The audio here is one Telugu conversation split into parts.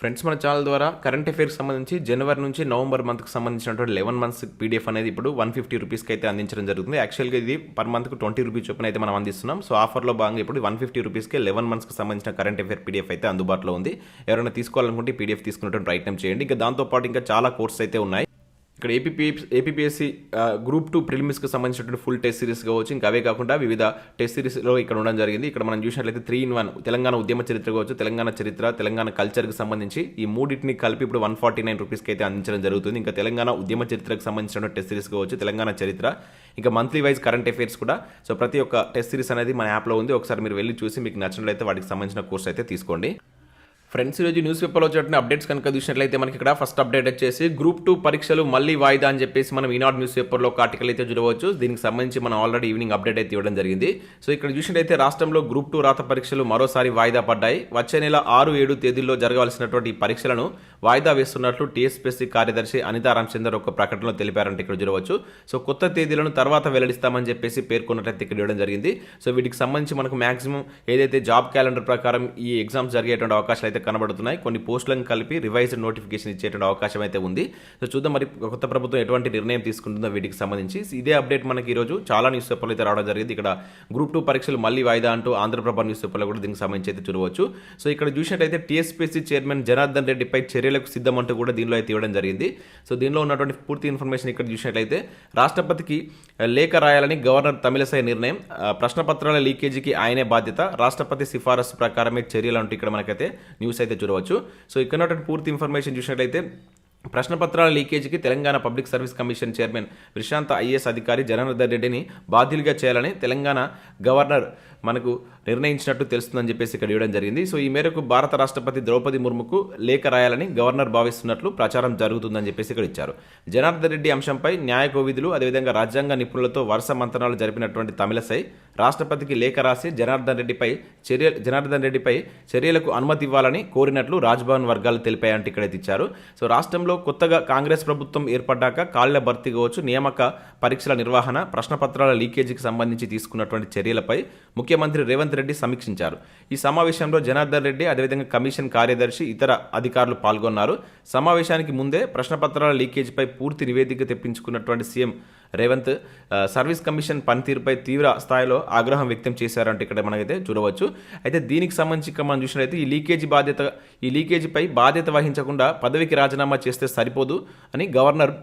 ఫ్రెండ్స్ మన ఛానల్ ద్వారా కరెంట్ అఫైర్స్ సంబంధించి జనవరి నుంచి నవంబర్ మంత్కి సంబంధించినటువంటి లెవెన్ మంత్స్ పీడిఎఫ్ అనేది ఇప్పుడు వన్ ఫిఫ్టీ రూపీస్కి అయితే అందించడం జరుగుతుంది. యాక్చువల్గా ఇది పర్ మంత్కి ట్వంటీ రూపీస్ చొప్పున అయితే మనం అందిస్తున్నాం. సో ఆఫర్లో భాగంగా ఇప్పుడు వన్ ఫిఫ్టీ రూపీస్కి లెవెన్ మంత్స్కి సంబంధించిన కరెంట్ అఫైర్ పీడిఎఫ్ అయితే అందుబాటులో ఉంది. ఎవరైనా తీసుకోవాలనుకుంటే పీడిఎఫ్ తీసుకున్నటువంటి ప్రయత్నం చేయండి. ఇంకా దాంతోపాటు ఇంకా చాలా కోర్స్ అయితే ఉన్నాయి. ఇక్కడ ఏపీపీ ఏపీపీఎస్సీ గ్రూప్ టూ ప్రిలిమ్స్కి సంబంధించినటువంటి ఫుల్ టెస్ట్ సిరీస్ కావచ్చు. ఇంకా అవే కాకుండా వివిధ టెస్ట్ సిరీస్లో ఇక్కడ ఉండడం జరిగింది. ఇక్కడ మనం చూసినట్లయితే త్రీ ఇన్ వన్ తెలంగాణ ఉద్యమ చరిత్ర కావచ్చు తెలంగాణ చరిత్ర తెలంగాణ కల్చర్కి సంబంధించి ఈ మూడింటిని కలిపి ఇప్పుడు వన్ ఫార్టీ నైన్ రూపీస్కి అయితే అందించడం జరుగుతుంది. ఇంకా తెలంగాణ ఉద్యమ చరిత్రకు సంబంధించిన టెస్ట్ సిరీస్ కావచ్చు తెలంగాణ చరిత్ర. ఇంకా మంత్లీ వైజ్ కరెంట్ అఫైర్స్ కూడా. సో ప్రతి ఒక్క టెస్ట్ సిరీస్ అనేది మన యాప్లో ఉంది. ఒకసారి మీరు వెళ్ళి చూసి మీకు నచ్చినట్లయితే వాటికి సంబంధించిన కోర్స్ అయితే తీసుకోండి. ఫ్రెండ్స్ ఈరోజు న్యూస్ పేపర్లో వచ్చిన అప్డేట్స్ కనుక చూసినట్లయితే మనకి ఇక్కడ ఫస్ట్ అప్డేట్ వచ్చేసి గ్రూప్ టూ పరీక్షలు మళ్ళీ వాయిదా అని చెప్పేసి మనం ఈనాడు న్యూస్ పేపర్లో ఒక ఆర్టికల్ అయితే చూడవచ్చు. దీనికి సంబంధించి మనం ఆల్రెడీ ఈవినింగ్ అప్డేట్ అయితే ఇవ్వడం జరిగింది. సో ఇక్కడ చూసినట్లయితే రాష్ట్రంలో గ్రూప్ టూ రాత పరీక్షలు మరోసారి వాయిదా పడ్డాయి. వచ్చే నెల ఆరు ఏడు తేదీల్లో జరగవలసినటువంటి పరీక్షలను వాయిదా వేస్తున్నట్లు టీఎస్పీసీ కార్యదర్శి అనితా రామచందర్ ఒక ప్రకటనలో తెలిపారంటే ఇక్కడ చూడవచ్చు. సో కొత్త తేదీలను తర్వాత వెల్లడిస్తామని చెప్పేసి పేర్కొన్నట్లయితే ఇక్కడ ఇవ్వడం జరిగింది. సో వీటికి సంబంధించి మనకు మాక్సిమం ఏదైతే జాబ్ క్యాలెండర్ ప్రకారం ఈ ఎగ్జామ్స్ జరిగేటువంటి అవకాశాలు అయితే కనబడుతున్నాయి. కొన్ని పోస్టులను కలిపి రివైజ్డ్ నోటిఫికేషన్ ఇచ్చేటువంటి అవకాశం అయితే ఉంది. సో చూద్దాం మరి కొత్త ప్రభుత్వం ఎటువంటి నిర్ణయం తీసుకుంటుందో వీటికి సంబంధించి. ఇదే అప్డేట్ మనకి ఈరోజు చాలా న్యూస్ పేపర్లు అయితే రావడం జరిగింది. ఇక్కడ గ్రూప్ టూ పరీక్షలు మళ్ళీ వాయిదా అంటూ ఆంధ్రప్రభ న్యూస్ పేపర్లో కూడా దీనికి సంబంధించి అయితే చూడవచ్చు. సో ఇక్కడ చూసినట్టయితే టీఎస్పీసీ చైర్మన్ జనార్దన్ రెడ్డిపై చర్యలకు సిద్ధం అంటూ కూడా దీనిలో అయితే ఇవ్వడం జరిగింది. సో దీనిలో ఉన్నటువంటి పూర్తి ఇన్ఫర్మేషన్ ఇక్కడ చూసినట్లయితే రాష్ట్రపతికి లేఖ రాయాలని గవర్నర్ తమిళసై నిర్ణయం. ప్రశ్నపత్రాల లీకేజీకి ఆయనే బాధ్యత. రాష్ట్రపతి సిఫారసు ప్రకారమే చర్యలు అంటూ ఇక్కడ మనకైతే న్యూస్ అయితే చూడవచ్చు. సో ఇక్కడ ఉన్నటువంటి పూర్తి ఇన్ఫర్మేషన్ చూసినట్లయితే ప్రశ్నపత్రాల లీకేజీకి Telangana public service commission chairman Prashant IAS అధికారి జనార్దన్ రెడ్డిని బాధ్యులుగా చేయాలని తెలంగాణ గవర్నర్ మనకు నిర్ణయించినట్టు తెలుస్తుందని చెప్పేసి ఇక్కడ ఇవ్వడం జరిగింది. సో ఈ మేరకు భారత రాష్ట్రపతి ద్రౌపది ముర్ముకు లేఖ రాయాలని గవర్నర్ భావిస్తున్నట్లు ప్రచారం జరుగుతుందని చెప్పేసి ఇక్కడ ఇచ్చారు. జనార్దన్ రెడ్డి అంశంపై న్యాయ కోవిధులు అదేవిధంగా రాజ్యాంగ నిపుణులతో వరుస మంతనాలు జరిపినటువంటి తమిళసై రాష్ట్రపతికి లేఖ రాసి జనార్దన్ రెడ్డిపై చర్య జనార్దన్ రెడ్డిపై చర్యలకు అనుమతి ఇవ్వాలని కోరినట్లు రాజ్భవన్ వర్గాలు తెలిపాయంటే ఇక్కడైతే ఇచ్చారు. సో రాష్ట్రంలో కొత్తగా కాంగ్రెస్ ప్రభుత్వం ఏర్పడ్డాక కాళ్ళ భర్తీ కావచ్చు నియామక పరీక్షల నిర్వహణ ప్రశ్నపత్రాల లీకేజీకి సంబంధించి తీసుకున్నటువంటి చర్యలపై ముఖ్యమంత్రి రేవంత్ రెడ్డి సమీక్షించారు. ఈ సమావేశంలో జనార్దన్ రెడ్డి అదేవిధంగా కమిషన్ కార్యదర్శి ఇతర అధికారులు పాల్గొన్నారు. సమావేశానికి ముందే ప్రశ్నపత్రాల లీకేజీపై పూర్తి నివేదిక తెప్పించుకున్నటువంటి సీఎం రేవంత్ సర్వీస్ కమిషన్ పనితీరుపై తీవ్ర స్థాయిలో ఆగ్రహం వ్యక్తం చేశారంటే ఇక్కడ మనకైతే చూడవచ్చు. అయితే దీనికి సంబంధించి మనం చూసినట్లయితే ఈ లీకేజీ బాధ్యత ఈ లీకేజీపై బాధ్యత వహించకుండా పదవికి రాజీనామా చేస్తే సరిపోదు అని గవర్నర్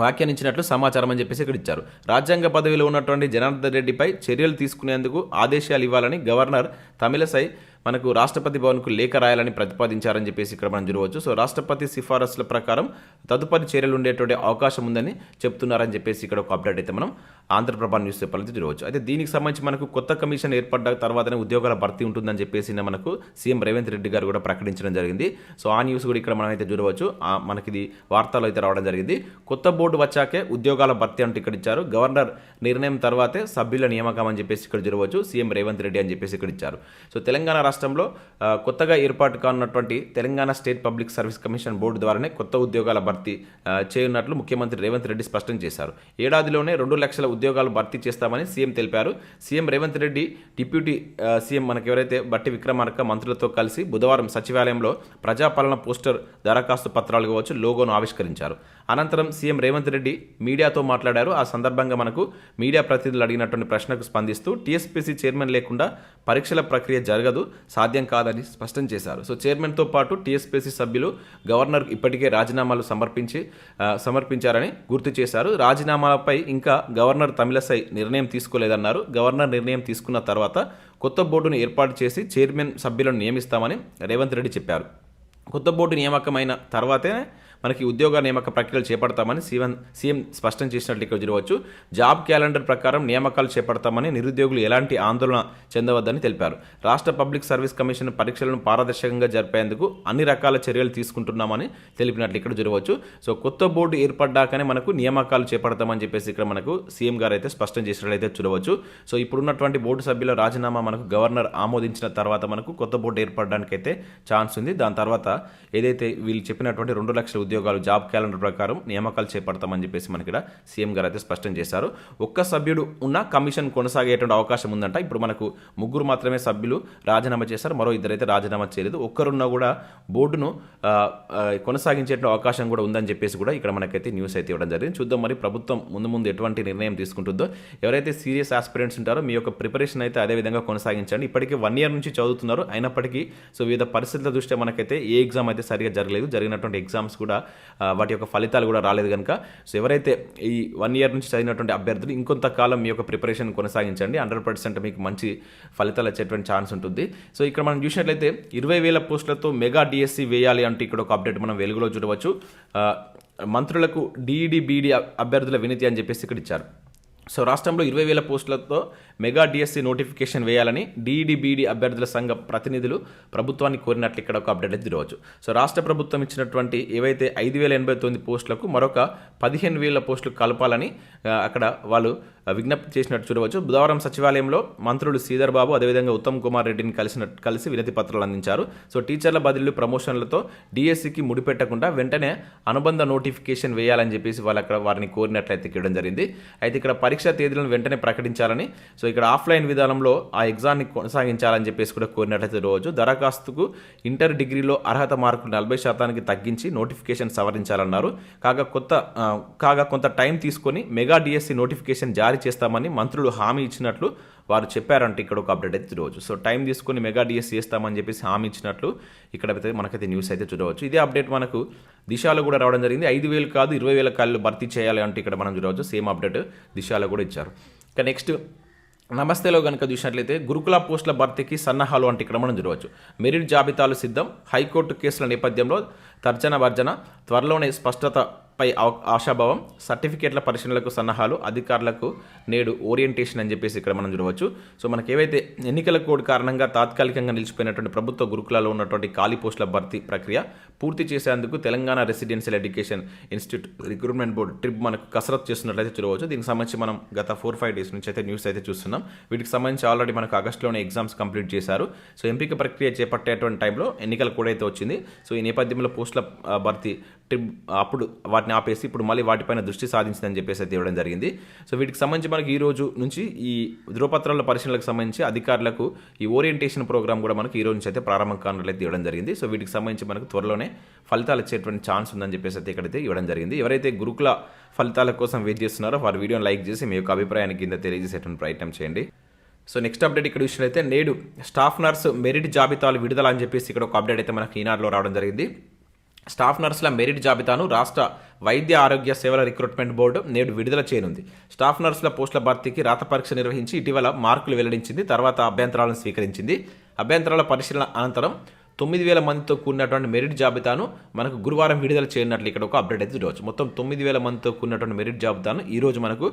వ్యాఖ్యానించినట్లు సమాచారం అని చెప్పేసి ఇక్కడ ఇచ్చారు రాజ్యాంగ పదవిలో ఉన్నటువంటి జనార్దన్ రెడ్డిపై చర్యలు తీసుకునేందుకు ఆదేశాలు ఇవ్వాలని గవర్నర్ తమిళసై మనకు రాష్ట్రపతి భవన్కు లేఖ రాయాలని ప్రతిపాదించారని చెప్పేసి ఇక్కడ మనం చూడవచ్చు. సో రాష్ట్రపతి సిఫారసుల ప్రకారం తదుపరి చర్యలు ఉండేటువంటి అవకాశం ఉందని చెప్తున్నారని చెప్పేసి ఇక్కడ ఒక అప్డేట్ అయితే మనం ఆంధ్రప్రభ న్యూస్ పేపర్ అయితే చూడవచ్చు. అయితే దీనికి సంబంధించి మనకు కొత్త కమిషన్ ఏర్పడ్డ తర్వాతనే ఉద్యోగాల భర్తీ ఉంటుందని చెప్పేసి మనకు సీఎం రేవంత్ రెడ్డి గారు కూడా ప్రకటించడం జరిగింది. సో ఆ న్యూస్ కూడా ఇక్కడ మనం అయితే చూడవచ్చు. ఆ మనకి ఇది వార్తలు అయితే రావడం జరిగింది. కొత్త బోర్డు వచ్చాకే ఉద్యోగాల భర్తీ అంటూ ఇక్కడ ఇచ్చారు. గవర్నర్ నిర్ణయం తర్వాతే సభ్యుల నియామకం అని చెప్పేసి ఇక్కడ చూడవచ్చు. సీఎం రేవంత్ రెడ్డి అని చెప్పేసి ఇక్కడ ఇచ్చారు. సో తెలంగాణ రాష్ట్రంలో కొత్తగా ఏర్పాటు కానున్నటువంటి Telangana state public service commission board ద్వారానే కొత్త ఉద్యోగాల భర్తీ చేయనున్నట్లు ముఖ్యమంత్రి రేవంత్ రెడ్డి స్పష్టం చేశారు. ఏడాదిలోనే రెండు లక్షల ఉద్యోగాలు భర్తీ చేస్తామని సీఎం తెలిపారు. CM Revanth Reddy deputy CM మనకు ఎవరైతే బట్టి విక్రమార్క మంత్రులతో కలిసి బుధవారం సచివాలయంలో ప్రజాపాలన పోస్టర్ దరఖాస్తు పత్రాలు కావచ్చు లోగోను ఆవిష్కరించారు. అనంతరం సీఎం రేవంత్ రెడ్డి మీడియాతో మాట్లాడారు. ఆ సందర్భంగా మనకు మీడియా ప్రతినిధులు అడిగినటువంటి ప్రశ్నకు స్పందిస్తూ టీఎస్పీసీ చైర్మన్ లేకుండా పరీక్షల ప్రక్రియ జరగదు సాధ్యం కాదని స్పష్టం చేశారు. సో చైర్మన్తో పాటు టీఎస్పీసీ సభ్యులు గవర్నర్ ఇప్పటికే రాజీనామాలు సమర్పించి సమర్పించారని గుర్తు చేశారు. రాజీనామాలపై ఇంకా గవర్నర్ తమిళసై నిర్ణయం తీసుకోలేదన్నారు. గవర్నర్ నిర్ణయం తీసుకున్న తర్వాత కొత్త బోర్డును ఏర్పాటు చేసి చైర్మన్ సభ్యులను నియమిస్తామని రేవంత్ రెడ్డి చెప్పారు. కొత్త బోర్డు నియామకమైన తర్వాతే మనకి ఉద్యోగ నియామక ప్రక్రియలు చేపడతామని సీఎం సీఎం స్పష్టం చేసినట్లు ఇక్కడ చూడవచ్చు. జాబ్ క్యాలెండర్ ప్రకారం నియామకాలు చేపడతామని నిరుద్యోగులు ఎలాంటి ఆందోళన చెందవద్దని తెలిపారు. రాష్ట్ర పబ్లిక్ సర్వీస్ కమిషన్ పరీక్షలను పారదర్శకంగా జరిపేందుకు అన్ని రకాల చర్యలు తీసుకుంటున్నామని తెలిపినట్లు ఇక్కడ చూడవచ్చు. సో కొత్త బోర్డు ఏర్పడ్డాకనే మనకు నియామకాలు చేపడతామని చెప్పేసి ఇక్కడ మనకు సీఎం గారు అయితే స్పష్టం చేసినట్లయితే చూడవచ్చు. సో ఇప్పుడున్నటువంటి బోర్డు సభ్యుల రాజీనామా మనకు గవర్నర్ ఆమోదించిన తర్వాత మనకు కొత్త బోర్డు ఏర్పడడానికి అయితే ఛాన్స్ ఉంది. దాని తర్వాత ఏదైతే వీళ్ళు చెప్పినటువంటి రెండు లక్షల ఉద్యోగాలు జాబ్ క్యాలెండర్ ప్రకారం నియామకాలు చేపడతామని చెప్పేసి మనకి ఇక్కడ సీఎం గారు అయితే స్పష్టం చేశారు. ఒక్క సభ్యుడు ఉన్న కమిషన్ కొనసాగేటువంటి అవకాశం ఉందంట. ఇప్పుడు మనకు ముగ్గురు మాత్రమే సభ్యులు రాజీనామా చేశారు. మరో ఇద్దరైతే రాజీనామా చేయలేదు. ఒక్కరున్నా కూడా బోర్డును కొనసాగించేటువంటి అవకాశం కూడా ఉందని చెప్పేసి కూడా ఇక్కడ మనకైతే న్యూస్ అయితే ఇవ్వడం జరిగింది. చూద్దాం మరి ప్రభుత్వం ముందు ముందు ఎటువంటి నిర్ణయం తీసుకుంటుందో ఎవరైతే సీరియస్ ఆస్పిరెంట్స్ ఉంటారో మీ యొక్క ప్రిపరేషన్ అయితే అదే విధంగా కొనసాగించండి. ఇప్పటికీ వన్ ఇయర్ నుంచి చదువుతున్నారు. అయినప్పటికీ సో వివిధ పరిస్థితుల దృష్ట్యా మనకైతే ఏ ఎగ్జామ్ అయితే సరిగా జరగలేదు. జరిగినటువంటి ఎగ్జామ్స్ కూడా వాటి యొక్క ఫలితాలు కూడా రాలేదు కనుక సో ఎవరైతే ఈ వన్ ఇయర్ నుంచి చదివినటువంటి అభ్యర్థులు ఇంకొంతకాలం మీ యొక్క ప్రిపరేషన్ కొనసాగించండి. హండ్రెడ్ పర్సెంట్ మీకు మంచి ఫలితాలు వచ్చేటువంటి ఛాన్స్ ఉంటుంది. సో ఇక్కడ మనం చూసినట్లయితే ఇరవై వేల పోస్టులతో మెగా డిఎస్సి వేయాలి అంటే ఇక్కడ ఒక అప్డేట్ మనం వెలుగులో చూడవచ్చు. మంత్రులకు డిఈడి బీడీ అభ్యర్థుల వినతి అని చెప్పేసి ఇక్కడ ఇచ్చారు. సో రాష్ట్రంలో ఇరవై వేల పోస్టులతో మెగా డిఎస్సి నోటిఫికేషన్ వేయాలని డీడీబీడీ అభ్యర్థుల సంఘ ప్రతినిధులు ప్రభుత్వాన్ని కోరినట్లు ఇక్కడ ఒక అప్డేట్ అయితే చూడవచ్చు సో రాష్ట్ర ప్రభుత్వం ఇచ్చినటువంటి ఏవైతే ఐదు వేల ఎనభై తొమ్మిది పోస్టులకు మరొక పదిహేను వేల పోస్టులు కలపాలని అక్కడ వాళ్ళు విజ్ఞప్తి చేసినట్టు చూడవచ్చు. బుధవారం సచివాలయంలో మంత్రులు శ్రీధర్ బాబు అదేవిధంగా ఉత్తమ్ కుమార్ రెడ్డిని కలిసిన కలిసి వినతి పత్రాలు అందించారు. సో టీచర్ల బదిలీలు ప్రమోషన్లతో డిఎస్సికి ముడిపెట్టకుండా వెంటనే అనుబంధ నోటిఫికేషన్ వేయాలని చెప్పేసి వాళ్ళు అక్కడ వారిని కోరినట్లయితే ఇవ్వడం జరిగింది. అయితే ఇక్కడ పరీక్షా తేదీలను వెంటనే ప్రకటించాలని సో ఇక్కడ ఆఫ్లైన్ విధానంలో ఆ ఎగ్జామ్ని కొనసాగించాలని చెప్పేసి కూడా కోరినట్లయితే రోజు దరఖాస్తుకు ఇంటర్ డిగ్రీలో అర్హత మార్కులు నలభై శాతానికి తగ్గించి నోటిఫికేషన్ సవరించాలన్నారు. కాగా కొత్త కాగా కొంత టైం తీసుకొని మెగా డిఎస్సి నోటిఫికేషన్ జారీ చేస్తామని మంత్రులు హామీ ఇచ్చినట్లు వారు చెప్పారంటే ఇక్కడ ఒక అప్డేట్ అయితే రోజు. సో టైం తీసుకొని మెగా డిఎస్ చేస్తామని చెప్పేసి హామీ ఇచ్చినట్లు ఇక్కడ అయితే మనకైతే న్యూస్ అయితే చూడవచ్చు. ఇదే అప్డేట్ మనకు దిశాలో కూడా రావడం జరిగింది. ఐదు వేలు కాదు ఇరవై వేల కాళ్ళు భర్తీ చేయాలి అంటే ఇక్కడ మనం చూడవచ్చు. సేమ్ అప్డేట్ దిశాలో కూడా ఇచ్చారు. ఇక నెక్స్ట్ నమస్తేలో కనుక చూసినట్లయితే గురుకుల పోస్టుల భర్తీకి సన్నాహాలు అంటే ఇక్కడ మనం చూడవచ్చు మెరిట్ జాబితాలు సిద్ధం. హైకోర్టు కేసుల నేపథ్యంలో తర్జన భర్జన త్వరలోనే స్పష్టత పై ఆశాభావం సర్టిఫికేట్ల పరిశీలనలకు సన్నాహాలు అధికారులకు నేడు ఓరియంటేషన్ అని చెప్పేసి ఇక్కడ మనం చూడవచ్చు. సో మనకి ఏవైతే ఎన్నికల కోడ్ కారణంగా తాత్కాలికంగా నిలిచిపోయినటువంటి ప్రభుత్వ గురుకులలో ఉన్నటువంటి ఖాళీ పోస్టుల భర్తీ ప్రక్రియ పూర్తి చేసేందుకు Telangana residential education institute recruitment board trip మనకు కసరత్తు చేస్తున్నట్లయితే చూడవచ్చు. దీనికి సంబంధించి మనం గత ఫోర్ ఫైవ్ డేస్ నుంచి అయితే న్యూస్ అయితే చూస్తున్నాం. వీటికి సంబంధించి ఆల్రెడీ మనకు ఆగస్టులోనే ఎగ్జామ్స్ కంప్లీట్ చేశారు. సో ఎంపిక ప్రక్రియ చేపట్టేటువంటి టైంలో ఎన్నికల కోడ్ అయితే వచ్చింది. సో ఈ నేపథ్యంలో పోస్టుల భర్తీ అప్పుడు వాటిని ఆపేసి ఇప్పుడు మళ్ళీ వాటిపైన దృష్టి సాధించిందని చెప్పేసి అయితే ఇవ్వడం జరిగింది. సో వీటికి సంబంధించి మనకి ఈ రోజు నుంచి ఈ ధృవపత్రాల పరిశీలనకు సంబంధించి అధికారులకు ఈ ఓరియంటేషన్ ప్రోగ్రామ్ కూడా మనకి ఈ రోజు నుంచి అయితే ప్రారంభం కానున్నట్లయితే ఇవ్వడం జరిగింది. సో వీటికి సంబంధించి మనకు త్వరలోనే ఫలితాలు వచ్చేటువంటి ఛాన్స్ ఉందని చెప్పేసి అయితే ఇక్కడైతే ఇవ్వడం జరిగింది. ఎవరైతే గురుకుల ఫలితాల కోసం వెయిట్ చేస్తున్నారో వారి వీడియోని లైక్ చేసి మీ యొక్క అభిప్రాయాన్ని కింద తెలియజేసేటువంటి ప్రయత్నం చేయండి. సో నెక్స్ట్ అప్డేట్ ఇక్కడ చూసినట్లయితే నేడు స్టాఫ్ నర్స్ మెరిట్ జాబితాలు విడుదల అని చెప్పేసి ఇక్కడ ఒక అప్డేట్ అయితే మనకి ఈనాడులో రావడం జరిగింది. స్టాఫ్ నర్సుల మెరిట్ జాబితాను రాష్ట్ర వైద్య ఆరోగ్య సేవల రిక్రూట్మెంట్ బోర్డు నేడు విడుదల చేయనుంది. స్టాఫ్ నర్సుల పోస్టుల భర్తీకి రాత పరీక్ష నిర్వహించి ఇటీవల మార్కులు వెల్లడించింది తర్వాత అభ్యంతరాలను స్వీకరించింది. అభ్యంతరాల పరిశీలన అనంతరం తొమ్మిది వేల మందితో కూడినటువంటి మెరిట్ జాబితాను మనకు గురువారం విడుదల చేయనట్లు ఇక్కడ ఒక అప్డేట్ అయితే చూడవచ్చు. మొత్తం తొమ్మిది వేల మందితో కూడినటువంటి మెరిట్ జాబితాను ఈ రోజు మనకు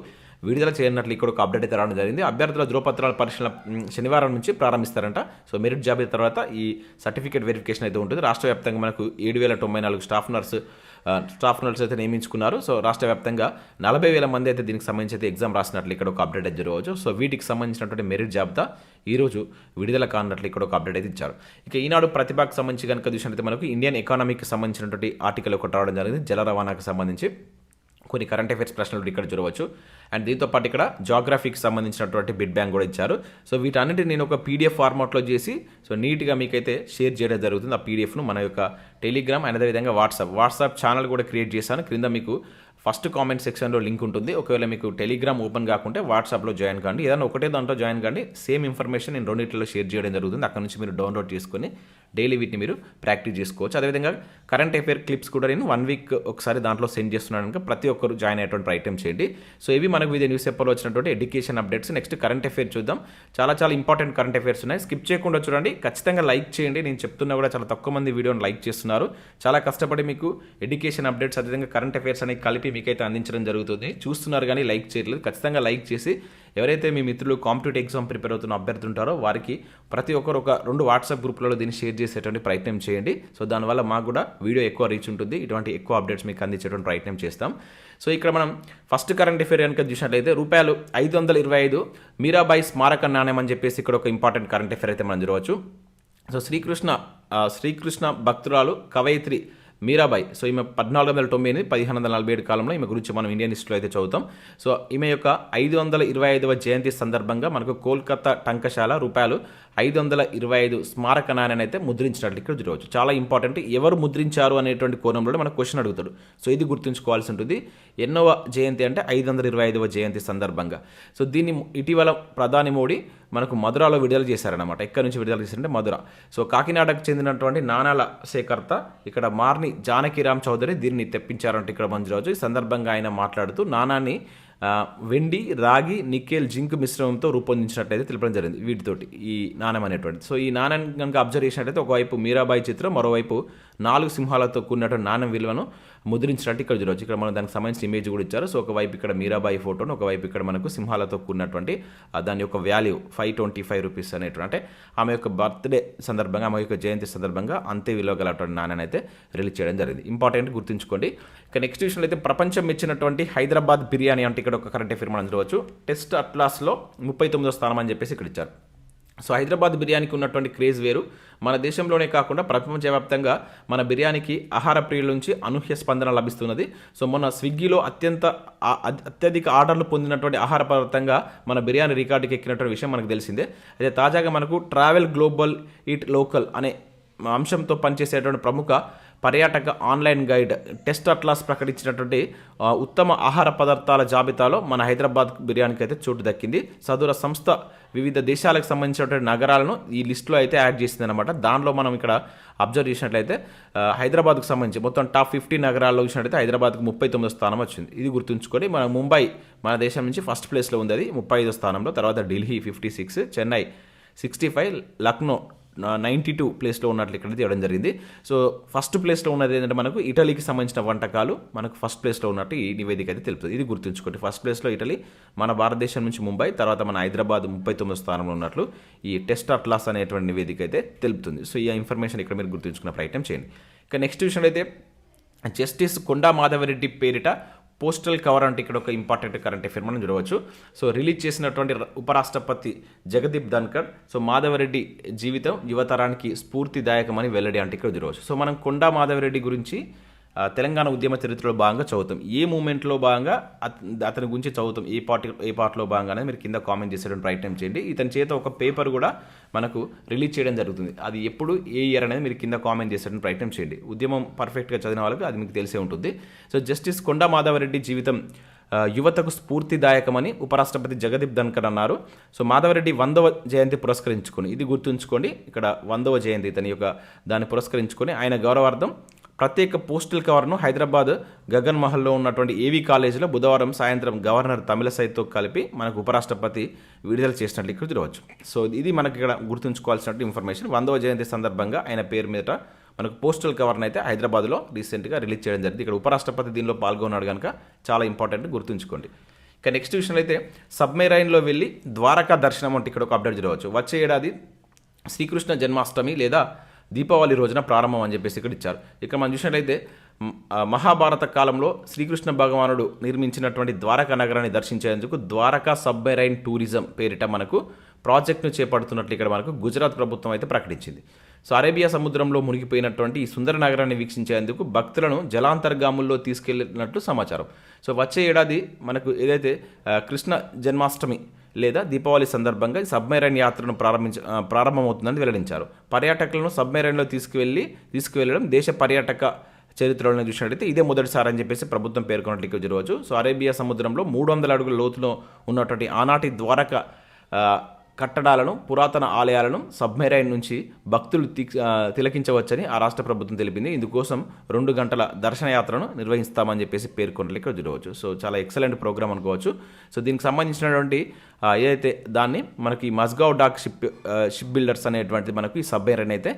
విడుదల చేయనట్లు ఇక్కడ ఒక అప్డేట్ అయితే రావడం జరిగింది. అభ్యర్థుల ధృవపత్రాల పరిశీలన శనివారం నుంచి ప్రారంభిస్తారంట. సో మెరిట్ జాబితా తర్వాత ఈ సర్టిఫికేట్ వెరిఫికేషన్ అయితే ఉంటుంది. రాష్ట్ర వ్యాప్తంగా మనకు ఏడు వేల తొంభై నాలుగు స్టాఫ్ నర్సు స్టాఫ్ నర్స్ అయితే నియమించుకున్నారు. సో రాష్ట్ర వ్యాప్తంగా నలభై వేల మంది అయితే దీనికి సంబంధించి అయితే ఎగ్జామ్ రాసినట్లు ఇక్కడ ఒక అప్డేట్ అయితే జరగవచ్చు. సో వీటికి సంబంధించినటువంటి మెరిట్ జాబితా ఈరోజు విడుదల కానున్నట్లు ఇక్కడ ఒక అప్డేట్ అయితే ఇచ్చారు. ఇక ఈనాడు ప్రతిభకు సంబంధించి కనుక చూసినట్లయితే మనకు ఇండియన్ ఎకానమీకి సంబంధించినటువంటి ఆర్టికల్ ఒకటి రావడం జరిగింది. జల రవాణాకు సంబంధించి. కొన్ని కరెంట్ అఫైర్స్ ప్రశ్నలు ఇక్కడ చూడవచ్చు అండ్ దీంతో పాటు ఇక్కడ జాగ్రఫీకి సంబంధించినటువంటి బిడ్ బ్యాంక్ కూడా ఇచ్చారు. సో వీటన్నిటి నేను ఒక పీడిఎఫ్ ఫార్మాట్లో చేసి సో నీట్గా మీకైతే షేర్ చేయడం జరుగుతుంది ఆ పీడిఎఫ్ను మన యొక్క టెలిగ్రామ్ అండ్ అదేవిధంగా వాట్సాప్ వాట్సాప్ ఛానల్ కూడా క్రియేట్ చేశాను. క్రింద మీకు ఫస్ట్ కామెంట్ సెక్షన్లో లింక్ ఉంటుంది. ఒకవేళ మీకు టెలిగ్రామ్ ఓపెన్ కాకుంటే వాట్సాప్లో జాయిన్ కాండి. ఏదైనా ఒకటే దాంట్లో జాయిన్ కాండి. సేమ్ ఇన్ఫర్మేషన్ నేను రెండింటిలో షేర్ చేయడం జరుగుతుంది. అక్కడ నుంచి మీరు డౌన్లోడ్ చేసుకొని డైలీ వీటిని మీరు ప్రాక్టీస్ చేసుకోవచ్చు. అదేవిధంగా కరెంట్ అఫేర్ క్లిప్స్ కూడా నేను వన్ వీక్ ఒకసారి దాంట్లో సెండ్ చేస్తున్నాను కనుక ప్రతి ఒక్కరు జాయిన్ అయ్యేటువంటి ప్రయత్నం చేయండి. సో ఇవి మనకు వివిధ న్యూస్ పేపర్లో వచ్చినటువంటి education updates next current affair చూద్దాం. చాలా చాలా ఇంపార్టెంట్ కరెంట్ అఫేర్స్ ఉన్నాయి. స్కిప్ చేయకుండా చూడండి. ఖచ్చితంగా లైక్ చేయండి. నేను చెప్తున్నా కూడా చాలా తక్కువ మంది వీడియోని లైక్ చేస్తున్నారు. చాలా కష్టపడి మీకు ఎడ్యుకేషన్ అప్డేట్స్ అదేవిధంగా కరెంట్ అఫేర్స్ అనేవి కలిపి మీకైతే అందించడం జరుగుతుంది. చూస్తున్నారు కానీ లైక్ చేయట్లేదు. ఖచ్చితంగా లైక్ చేసి ఎవరైతే మీ మిత్రులు కాంపిటేటివ్ ఎగ్జామ్ ప్రిపేర్ అవుతున్న అభ్యర్థులు ఉంటారో వారికి ప్రతి ఒక్కరు ఒక రెండు వాట్సాప్ గ్రూప్లలో దీన్ని షేర్ చేసేటువంటి ప్రయత్నం చేయండి. సో దానివల్ల మాకు కూడా వీడియో ఎక్కువ రీచ్ ఉంటుంది. ఇటువంటి ఎక్కువ అప్డేట్స్ మీకు అందించేటువంటి ప్రయత్నం చేస్తాం. సో ఇక్కడ మనం ఫస్ట్ కరెంట్ అఫేర్ కనుక చూసినట్లయితే రూపాయలు ఐదు వందల ఇరవై ఐదు మీరాబాయి స్మారక నాణ్యం అని చెప్పేసి ఇక్కడ ఒక ఇంపార్టెంట్ కరెంట్ అఫేర్ అయితే మనం చూడవచ్చు. సో శ్రీకృష్ణ శ్రీకృష్ణ భక్తురాలు కవయిత్రి మీరాబాయ్. సో ఈమె పద్నాలుగు వందల తొంభై ఎనిమిది పదిహేను వందల నలభై ఏడు కాలంలో ఈమె గురించి మనం ఇండియన్ హిస్టరీలో అయితే చదువుతాం. సో ఈమె యొక్క ఐదు వందల ఇరవై ఐదవ జయంతి సందర్భంగా మనకు కోల్కతా టంకశాల రూపాయలు ఐదు వందల ఇరవై ఐదు స్మారక నాణ్యాన్ని అయితే ముద్రించినట్లు ఇక్కడ చూడవచ్చు. చాలా ఇంపార్టెంట్ ఎవరు ముద్రించారు అనేటువంటి కోణంలో మనకు క్వశ్చన్ అడుగుతాడు. సో ఇది గుర్తుంచుకోవాల్సి ఉంటుంది. ఎన్నవ జయంతి అంటే ఐదు వందల ఇరవై ఐదవ జయంతి సందర్భంగా. సో దీన్ని ఇటీవల ప్రధాని మోడీ మనకు మధురాలో విడుదల చేశారనమాట ఎక్కడి నుంచి విడుదల చేశారంటే మధుర సో కాకినాడకు చెందినటువంటి నాణాల సేకర్త ఇక్కడ మార్ని జానకిరామ్ చౌదరి దీన్ని తెప్పించారంటే ఇక్కడ మంజురాజు. ఈ సందర్భంగా ఆయన మాట్లాడుతూ నాణాన్ని వెండి రాగి నిక్కేల్ జింక్ మిశ్రమంతో రూపొందించినట్లయితే తెలపడం జరిగింది వీటితోటి ఈ నాణ్యం అనేటువంటి సో ఈ నాణ్యం కనుక అబ్జర్వ్ చేసినట్లయితే ఒకవైపు మీరాబాయి చిత్రం మరోవైపు నాలుగు సింహాలతో కూడినటువంటి నాణ్యం విలువను ముద్రించినట్టు ఇక్కడ చూడవచ్చు. ఇక్కడ మనం దానికి సంబంధించిన ఇమేజ్ కూడా ఇచ్చారు. సో ఒకవైపు ఇక్కడ మీరాబాయి ఫోటోను ఒకవైపు ఇక్కడ మనకు సింహాలతో కూడినటువంటి దాని యొక్క value five twenty five rupees అనేటువంటి అంటే ఆమె యొక్క బర్త్డే సందర్భంగా ఆమె యొక్క జయంతి సందర్భంగా అంతే విలువ గలటువంటి నాణ్యాన్ని అయితే రిలీజ్ చేయడం జరిగింది. ఇంపార్టెంట్ గుర్తుంచుకోండి. ఇక నెక్స్ట్ విషయంలో అయితే ప్రపంచం మెచ్చినటువంటి హైదరాబాద్ బిర్యానీ అంటే ఇక్కడ ఒక కరెంట్ అఫేర్ మనం చూడవచ్చు. టెస్ట్ అట్లాస్లో ముప్పై తొమ్మిదో స్థానం అని చెప్పేసి ఇక్కడ ఇచ్చారు. సో హైదరాబాద్ బిర్యానీకి ఉన్నటువంటి క్రేజ్ వేరు. మన దేశంలోనే కాకుండా ప్రపంచవ్యాప్తంగా మన బిర్యానీకి ఆహార ప్రియుల నుంచి అనూహ్య స్పందన లభిస్తున్నది. సో మొన్న స్విగ్గీలో అత్యంత అత్యధిక ఆర్డర్లు పొందినటువంటి ఆహార పదార్థంగా మన బిర్యానీ రికార్డుకి ఎక్కినటువంటి విషయం మనకు తెలిసిందే. అయితే తాజాగా మనకు ట్రావెల్ గ్లోబల్ ఈట్ లోకల్ అనే అంశంతో పనిచేసేటువంటి ప్రముఖ పర్యాటక ఆన్లైన్ గైడ్ టెస్ట్ అట్లాస్ ప్రకటించినటువంటి ఉత్తమ ఆహార పదార్థాల జాబితాలో మన హైదరాబాద్ బిర్యానీకి అయితే చోటు దక్కింది. సదూర సంస్థ వివిధ దేశాలకు సంబంధించినటువంటి నగరాలను ఈ లిస్టులో అయితే యాడ్ చేసింది అనమాట దానిలో మనం ఇక్కడ అబ్జర్వ్ చేసినట్లయితే హైదరాబాద్కు సంబంధించి మొత్తం టాప్ ఫిఫ్టీ నగరాల్లో చూసినట్లయితే హైదరాబాద్కు ముప్పై తొమ్మిదో స్థానం వచ్చింది. ఇది గుర్తుంచుకొని మన ముంబై మన దేశం నుంచి ఫస్ట్ ప్లేస్లో ఉంది అది ముప్పై ఐదో స్థానంలో. తర్వాత Delhi fifty six Chennai sixty five Lucknow ninety two ప్లేస్లో ఉన్నట్లు ఇక్కడ తీయడం జరిగింది. సో ఫస్ట్ ప్లేస్లో ఉన్నది ఏంటంటే మనకు ఇటలీకి సంబంధించిన వంటకాలు మనకు ఫస్ట్ ప్లేస్లో ఉన్నట్టు ఈ నివేదిక అయితే తెలుపుతుంది. ఇది గుర్తుంచుకోండి. ఫస్ట్ ప్లేస్లో ఇటలీ మన భారతదేశం నుంచి ముంబై తర్వాత మన హైదరాబాద్ ముప్పై తొమ్మిది స్థానంలో ఉన్నట్లు ఈ టెస్ట్ అట్లాస్ అనేటువంటి నివేదిక అయితే తెలుపుతుంది. సో ఈ ఇన్ఫర్మేషన్ ఇక్కడ మీరు గుర్తుంచుకునే ప్రయత్నం చేయండి. ఇక నెక్స్ట్ విషయంలో అయితే జస్టిస్ కొండా మాధవరెడ్డి పేరిట పోస్టల్ కవర్ అంటే ఇక్కడ ఒక ఇంపార్టెంట్ కరెంట్ అఫేర్ మనం చూడవచ్చు. సో రిలీజ్ చేసినటువంటి ఉపరాష్ట్రపతి జగదీప్ ధన్కర్ సో మాధవరెడ్డి జీవితం యువతరానికి స్ఫూర్తిదాయకమని వెల్లడి అంటే ఇక్కడ చూడవచ్చు. సో మనం కొండా మాధవరెడ్డి గురించి తెలంగాణ ఉద్యమ చరిత్రలో భాగంగా చదువుతాం. ఏ మూమెంట్లో భాగంగా అతని గురించి చదువుతాం. ఏ పార్టీ ఏ పార్ట్లో భాగంగా అనేది మీరు కింద కామెంట్ చేసేటువంటి ప్రయత్నం చేయండి. ఇతని చేత ఒక పేపర్ కూడా మనకు రిలీజ్ చేయడం జరుగుతుంది. అది ఎప్పుడు ఏ ఇయర్ అనేది మీరు కింద కామెంట్ చేసేటువంటి ప్రయత్నం చేయండి. ఉద్యమం పర్ఫెక్ట్గా చదివిన వాళ్ళకి అది మీకు తెలిసే ఉంటుంది. సో జస్టిస్ కొండ మాధవరెడ్డి జీవితం యువతకు స్ఫూర్తిదాయకమని ఉపరాష్ట్రపతి జగదీప్ ధన్కర్ అన్నారు. సో మాధవరెడ్డి వందవ జయంతి పురస్కరించుకొని ఇది గుర్తుంచుకోండి ఇక్కడ వందవ జయంతి ఇతని యొక్క దాన్ని పురస్కరించుకొని ఆయన గౌరవార్థం ప్రత్యేక పోస్టల్ కవర్ను హైదరాబాద్ గగన్ మహల్లో ఉన్నటువంటి ఏవీ కాలేజీలో బుధవారం సాయంత్రం గవర్నర్ తమిళసైతో కలిపి మనకు ఉపరాష్ట్రపతి విడుదల చేసినట్లు ఇక్కడ చూడవచ్చు సో ఇది మనకి ఇక్కడ గుర్తుంచుకోవాల్సినట్టు ఇన్ఫర్మేషన్. వందవ జయంతి సందర్భంగా ఆయన పేరు మీద మనకు పోస్టల్ కవర్ని అయితే హైదరాబాద్లో రీసెంట్గా రిలీజ్ చేయడం జరిగింది. ఇక్కడ ఉపరాష్ట్రపతి దీనిలో పాల్గొన్నాడు కనుక చాలా ఇంపార్టెంట్ గుర్తుంచుకోండి. ఇక నెక్స్ట్ విషయంలో అయితే సబ్మెరైన్లో వెళ్ళి ద్వారకా దర్శనం అంటే ఇక్కడ ఒక అప్డేట్ చూడవచ్చు. వచ్చే ఏడాది శ్రీకృష్ణ జన్మాష్టమి లేదా దీపావళి రోజున ప్రారంభం అని చెప్పేసి ఇక్కడ ఇచ్చారు. ఇక్కడ మనం చూసినట్లయితే మహాభారత కాలంలో శ్రీకృష్ణ భగవానుడు నిర్మించినటువంటి ద్వారకా నగరాన్ని దర్శించేందుకు ద్వారకా సబ్మెరైన్ టూరిజం పేరిట మనకు ప్రాజెక్టును చేపడుతున్నట్లు ఇక్కడ మనకు గుజరాత్ ప్రభుత్వం అయితే ప్రకటించింది. సో అరేబియా సముద్రంలో మునిగిపోయినటువంటి ఈ సుందర నగరాన్ని వీక్షించేందుకు భక్తులను జలాంతర్గాముల్లో తీసుకెళ్ళినట్లు సమాచారం. సో వచ్చే ఏడాది మనకు ఏదైతే కృష్ణ జన్మాష్టమి లేదా దీపావళి సందర్భంగా సబ్మెరైన్ యాత్రను ప్రారంభించ ప్రారంభమవుతుందని వెల్లడించారు. పర్యాటకులను సబ్మెరైన్లో తీసుకువెళ్ళి తీసుకువెళ్ళడం దేశ పర్యాటక చరిత్రలో చూసినట్లయితే ఇదే మొదటిసారి అని చెప్పేసి ప్రభుత్వం పేర్కొన్నట్లు ఇక్కడ సో అరేబియా సముద్రంలో మూడు వందల అడుగుల లోతులో ఉన్నటువంటి ఆనాటి ద్వారక కట్టడాలను పురాతన ఆలయాలను సబ్మెరైన్ నుంచి భక్తులు తిలకించవచ్చని ఆ రాష్ట్ర ప్రభుత్వం తెలిపింది. ఇందుకోసం రెండు గంటల దర్శనయాత్రను నిర్వహిస్తామని చెప్పేసి పేర్కొన్నట్లు ఇక్కడ చూడవచ్చు. సో చాలా ఎక్సలెంట్ ప్రోగ్రామ్ అనుకోవచ్చు. సో దీనికి సంబంధించినటువంటి ఏదైతే దాన్ని మనకి Mazagon dock ship ship builders అనేటువంటి మనకి సబ్మెరైన్ అయితే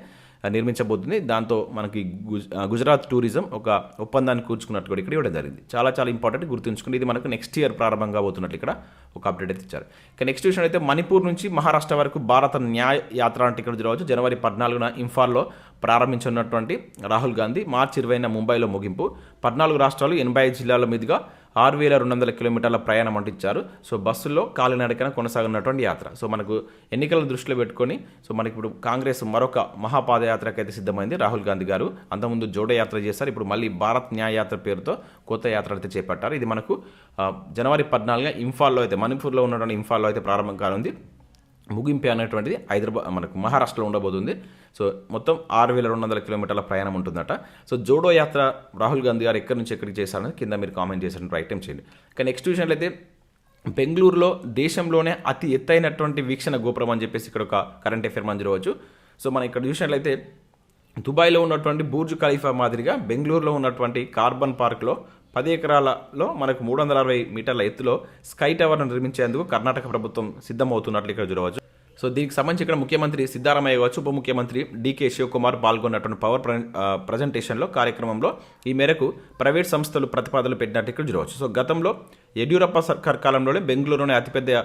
నిర్మించబోతుంది. దాంతో మనకి గుజ్ గుజరాత్ టూరిజం ఒక ఒప్పందాన్ని కూర్చుకున్నట్టు కూడా ఇక్కడ ఇవ్వడం జరిగింది. చాలా చాలా ఇంపార్టెంట్ గుర్తుంచుకుని ఇది మనకు నెక్స్ట్ ఇయర్ ప్రారంభంగా అవుతున్నట్లు ఇక్కడ ఒక అప్డేట్ అయితే ఇచ్చారు. ఇక నెక్స్ట్ విషయం అయితే మణిపూర్ నుంచి మహారాష్ట్ర వరకు భారత న్యాయ యాత్ర అంటే ఇక్కడ జరగవచ్చు జనవరి పద్నాలుగున ఇంఫాల్లో ప్రారంభించున్నటువంటి రాహుల్ గాంధీ మార్చి ఇరవైన ముంబైలో ముగింపు. పద్నాలుగు రాష్ట్రాలు ఎనభై ఐదు జిల్లాల మీదుగా ఆరు వేల రెండు వందల కిలోమీటర్ల ప్రయాణం అంటించారు. సో బస్సుల్లో కాలినడకన కొనసాగున్నటువంటి యాత్ర. సో మనకు ఎన్నికలను దృష్టిలో పెట్టుకొని సో మనకి ఇప్పుడు కాంగ్రెస్ మరొక మహాపాదయాత్రకు అయితే సిద్ధమైంది రాహుల్ గాంధీ గారు. అంతకుముందు జోడో యాత్ర చేశారు ఇప్పుడు మళ్ళీ భారత్ న్యాయ యాత్ర పేరుతో కొత్త యాత్ర అయితే చేపట్టారు. ఇది మనకు జనవరి పద్నాలుగున ఇంఫాల్లో అయితే మణిపూర్లో ఉన్నటువంటి ఇంఫాల్లో అయితే ప్రారంభం కానుంది. ముగింపు అనేటువంటిది హైదరాబాద్ మనకు మహారాష్ట్రలో ఉండబోతుంది. సో మొత్తం ఆరు వేల రెండు వందల కిలోమీటర్ల ప్రయాణం ఉంటుందట. సో జోడో యాత్ర రాహుల్ గాంధీ గారు ఎక్కడి నుంచి ఎక్కడికి చేశారని కింద మీరు కామెంట్ చేసిన ఐటెం చేయండి. కానీ నెక్స్ట్ విషయంలో అయితే బెంగళూరులో దేశంలోనే అతి ఎత్తైనటువంటి వీక్షణ గోపురం అని చెప్పేసి ఇక్కడ ఒక కరెంట్ అఫేర్ మనం చూడవచ్చు సో మనం ఇక్కడ చూసినట్లయితే దుబాయ్లో ఉన్నటువంటి బూర్జ్ ఖలీఫా మాదిరిగా బెంగళూరులో ఉన్నటువంటి కార్బన్ పార్క్లో పది ఎకరాలలో మనకు మూడు వందల అరవై మీటర్ల ఎత్తులో స్కై టవర్ను నిర్మించేందుకు కర్ణాటక ప్రభుత్వం సిద్ధమవుతున్నట్లు ఇక్కడ చూడవచ్చు. సో దీనికి సంబంధించి ఇక్కడ ముఖ్యమంత్రి సిద్ధారామయ్య కావచ్చు ఉప ముఖ్యమంత్రి డీకే శివకుమార్ పాల్గొన్నటువంటి పవర్ ప్రజెంటేషన్లో కార్యక్రమంలో ఈ మేరకు ప్రైవేట్ సంస్థలు ప్రతిపాదనలు పెట్టినట్టు ఇక్కడ చూడవచ్చు. సో గతంలో యడ్యూరప్ప సర్కార్ కాలంలోనే బెంగళూరులోనే అతిపెద్ద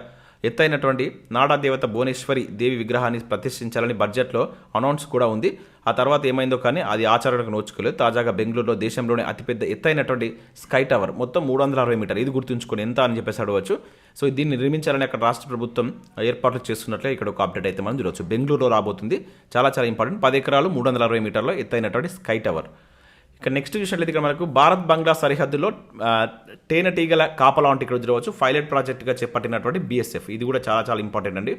ఎత్తైనటువంటి నాడా దేవత భువనేశ్వరి దేవి విగ్రహాన్ని ప్రతిష్ఠించాలని బడ్జెట్లో అనౌన్స్ కూడా ఉంది. ఆ తర్వాత ఏమైందో కానీ అది ఆచరణకు నోచుకోలేదు. తాజాగా బెంగళూరులో దేశంలోనే అతిపెద్ద ఎత్తైనటువంటి స్కై టవర్ మొత్తం మూడు వందల అరవై మీటర్ ఇది గుర్తుంచుకొని ఎంత అని చెప్పేసి అడవచ్చు సో దీన్ని నిర్మించాలని అక్కడ రాష్ట్ర ప్రభుత్వం ఏర్పాట్లు చేస్తున్నట్లే ఇక్కడ ఒక అప్డేట్ అయితే మనం చూడవచ్చు బెంగళూరులో రాబోతుంది. చాలా చాలా ఇంపార్టెంట్. పది ఎకరాలు మూడు వందల అరవై మీటర్లో ఎత్తైనటువంటి స్కై టవర్. ఇక నెక్స్ట్ చూసినట్లయితే ఇక్కడ మనకు భారత్ బంగ్లా సరిహద్దులో తేనెటీగల కాపలా అంటే ఇక్కడ చూడవచ్చు. పైలట్ ప్రాజెక్ట్గా చేపట్టినటువంటి బీఎస్ఎఫ్ ఇది కూడా చాలా చాలా ఇంపార్టెంట్ అండి.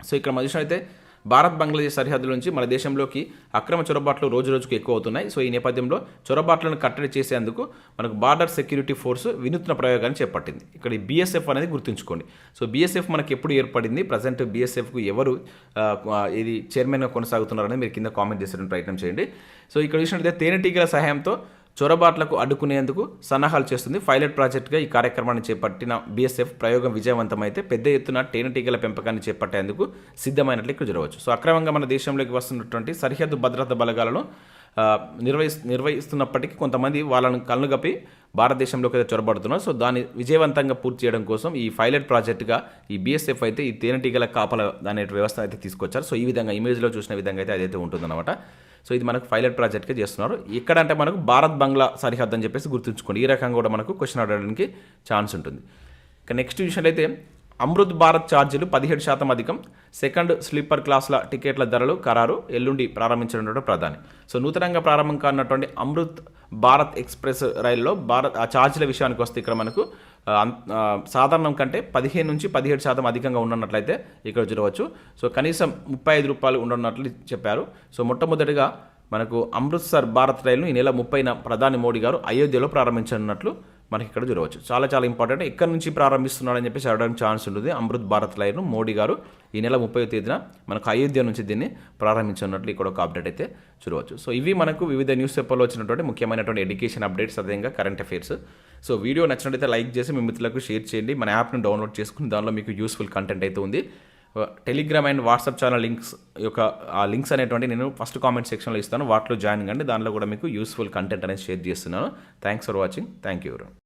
సో ఇక్కడ మన చూసినట్లయితే భారత్ బంగ్లాదేశ్ సరిహద్దుల నుంచి మన దేశంలోకి అక్రమ చొరబాట్లు రోజు రోజుకు ఎక్కువ అవుతున్నాయి సో ఈ నేపథ్యంలో చొరబాట్లను కట్టడి చేసేందుకు మనకు బార్డర్ సెక్యూరిటీ ఫోర్స్ వినూత్న ప్రయోగాన్ని చేపట్టింది. ఇక్కడ ఈ బీఎస్ఎఫ్ అనేది గుర్తుంచుకోండి. సో బీఎస్ఎఫ్ మనకి ఎప్పుడు ఏర్పడింది? ప్రజెంట్ బీఎస్ఎఫ్కు ఎవరు ఇది చైర్మన్గా కొనసాగుతున్నారని మీరు కింద కామెంట్ చేసే ప్రయత్నం చేయండి. సో ఇక్కడ చూసినట్లయితే తేనెటీగల సహాయంతో చొరబాట్లకు అడ్డుకునేందుకు సన్నాహాలు చేస్తుంది. పైలట్ ప్రాజెక్టుగా ఈ కార్యక్రమాన్ని చేపట్టిన బీఎస్ఎఫ్ ప్రయోగం విజయవంతమైతే పెద్ద ఎత్తున తేనెటీగల పెంపకాన్ని చేపట్టేందుకు సిద్ధమైనట్లు ఇక్కడ చూడవచ్చు. సో అక్రమంగా మన దేశంలోకి వస్తున్నటువంటి సరిహద్దు భద్రతా బలగాలను నిర్వహి నిర్వహిస్తున్నప్పటికీ కొంతమంది వాళ్ళను కళ్ళు భారతదేశంలోకి అయితే చొరబడుతున్నారు. సో దాన్ని విజయవంతంగా పూర్తి చేయడం కోసం ఈ పైలట్ ప్రాజెక్టుగా ఈ బీఎస్ఎఫ్ అయితే ఈ తేనెటీగల కాపల అనే వ్యవస్థ అయితే తీసుకొచ్చారు. సో ఈ విధంగా ఇమేజ్లో చూసిన విధంగా అయితే అదైతే ఉంటుందన్నమాట. సో ఇది మనకు పైలట్ ప్రాజెక్ట్గా చేస్తున్నారు. ఎక్కడంటే మనకు భారత్ బంగ్లా సరిహద్దు అని చెప్పేసి గుర్తుంచుకోండి. ఈ రకంగా కూడా మనకు క్వశ్చన్ అడగడానికి ఛాన్స్ ఉంటుంది. ఇక నెక్స్ట్ విషయంలో అయితే అమృత్ భారత్ ఛార్జీలు పదిహేడు శాతం అధికం. సెకండ్ స్లీపర్ క్లాస్ల టికెట్ల ధరలు ఖరారు ఎల్లుండి ప్రారంభించడం ప్రధాని. సో నూతనంగా ప్రారంభం కానటువంటి అమృత్ భారత్ ఎక్స్ప్రెస్ రైల్లో భారత్ ఆ ఛార్జీల విషయానికి వస్తే ఇక్కడ మనకు సాధారణం కంటే పదిహేను నుంచి పదిహేడు శాతం అధికంగా ఉండనట్లయితే ఇక్కడ చూడవచ్చు. సో కనీసం ముప్పై ఐదు రూపాయలు ఉండనున్నట్లు చెప్పారు. సో మొట్టమొదటిగా మనకు అమృత్సర్ భారత్ రైలును ఈ నెల ముప్పైన ప్రధాని మోడీ గారు అయోధ్యలో ప్రారంభించనున్నట్లు మనకి ఇక్కడ చూడవచ్చు చాలా చాలా ఇంపార్టెంట్. ఇక్కడ నుంచి ప్రారంభిస్తున్నాడని చెప్పేసి అడగడానికి ఛాన్స్ ఉంటుంది. అమృత్ భారత్ రైలును మోడీ గారు ఈ నెల ముప్పై తేదీన మనకు అయోధ్య నుంచి దీన్ని ప్రారంభించినట్లు ఇక్కడ ఒక అప్డేట్ అయితే చూడవచ్చు. సో ఇవి మనకు వివిధ న్యూస్ పేపర్లో వచ్చినటువంటి ముఖ్యమైనటువంటి ఎడ్యుకేషన్ అప్డేట్స్ అదేవిధంగా కరెంట్ అఫైర్స్ సో వీడియో నచ్చినట్లయితే లైక్ చేసి మీ మిత్రులకు షేర్ చేయండి. మన యాప్ను డౌన్లోడ్ చేసుకుని దానిలో మీకు యూస్ఫుల్ కంటెంట్ అయితే ఉంది. Telegram and WhatsApp channel links యొక్క ఆ లింక్స్ అనేటువంటి నేను ఫస్ట్ కామెంట్ సెక్షన్లో ఇస్తాను. వాటిలో జాయిన్ కండి. దానిలో కూడా మీకు యూస్ఫుల్ కంటెంట్ అనేది షేర్ చేస్తున్నాను. Thanks for watching thank you